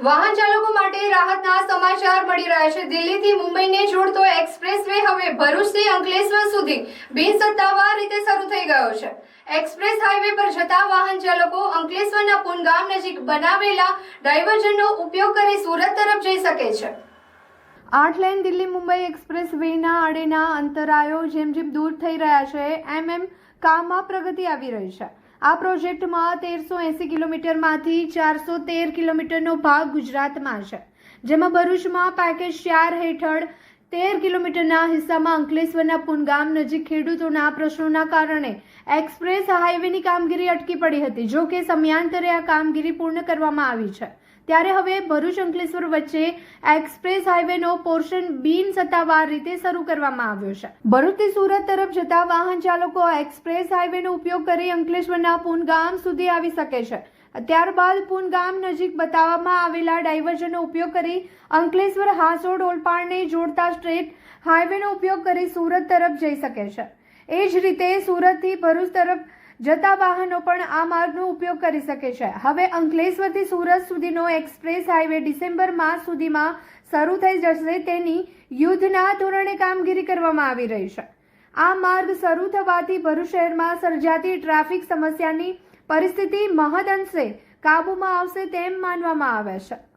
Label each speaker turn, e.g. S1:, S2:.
S1: વાહન ચાલકો માટે રાહતના સમાચાર મળી રહ્યા છે. દિલ્હીથી મુંબઈને જોડતો એક્સપ્રેસ વે હવે ભરૂચથી અંકલેશ્વર સુધી બિનસત્તાવાર રીતે શરૂ થઈ ગયો છે. એક્સપ્રેસ હાઈવે પર જતા વાહન ચાલકો અંકલેશ્વરના પુનગામ નજીક બનાવેલા ડાયવર્ઝનનો ઉપયોગ કરી સુરત તરફ જઈ શકે છે. આઠ લાઇન દિલ્હી મુંબઈ એક્સપ્રેસ વેના આડેના અંતરાયો જેમ જેમ દૂર થઈ રહ્યા છે, એમ એમ કામમાં પ્રગતિ આવી રહી છે. આ પ્રોજેક્ટમાં તેરસો એંસી કિલોમીટરમાંથી ચારસો તેર કિલોમીટરનો ભાગ ગુજરાતમાં છે, જેમાં ભરૂચમાં પેકેજ ચાર હેઠળ તેર કિલોમીટરના હિસ્સામાં અંકલેશ્વરના પુનગામ નજીક ખેડૂતોના પ્રશ્નોના કારણે એક્સપ્રેસ હાઈવેની કામગીરી અટકી પડી હતી, જો કે સમયાંતરે આ કામગીરી પૂર્ણ કરવામાં આવી છે. ત્યારે હવે ભરૂચ અંકલેશ્વર વચ્ચે એક્સપ્રેસ હાઈવેનો પોર્શન બિન સત્તાવાર રીતે શરૂ કરવામાં આવ્યો છે. ભરૂચથી સુરત તરફ જતા વાહન ચાલકો એક્સપ્રેસ હાઈવેનો ઉપયોગ કરી અંકલેશ્વરના પુનગામ સુધી આવી શકે છે. ત્યારબાદ પુનગામ નજીક બતાવવામાં આવેલા ડાયવર્ઝનનો ઉપયોગ કરી અંકલેશ્વર હાસોડ ઓલપાડને જોડતા સ્ટ્રેટ હાઈવેનો ઉપયોગ કરી સુરત તરફ જઈ શકે છે. એ જ રીતે સુરતથી ભરૂચ તરફ જતા વાહનો પણ આ માર્ગનો ઉપયોગ કરી શકે છે. હવે અંકલેશ્વરથી સુરત સુધીનો એક્સપ્રેસ હાઈવે ડિસેમ્બર માસ સુધીમાં શરૂ થઈ જશે તેની યુદ્ધના ધોરણે કામગીરી કરવામાં આવી રહી છે. આ માર્ગ શરૂ થવાથી ભરૂચ શહેરમાં સર્જાતી ટ્રાફિક સમસ્યાની પરિસ્થિતિ મહદઅંશે કાબૂમાં આવશે તેમ માનવામાં આવે છે.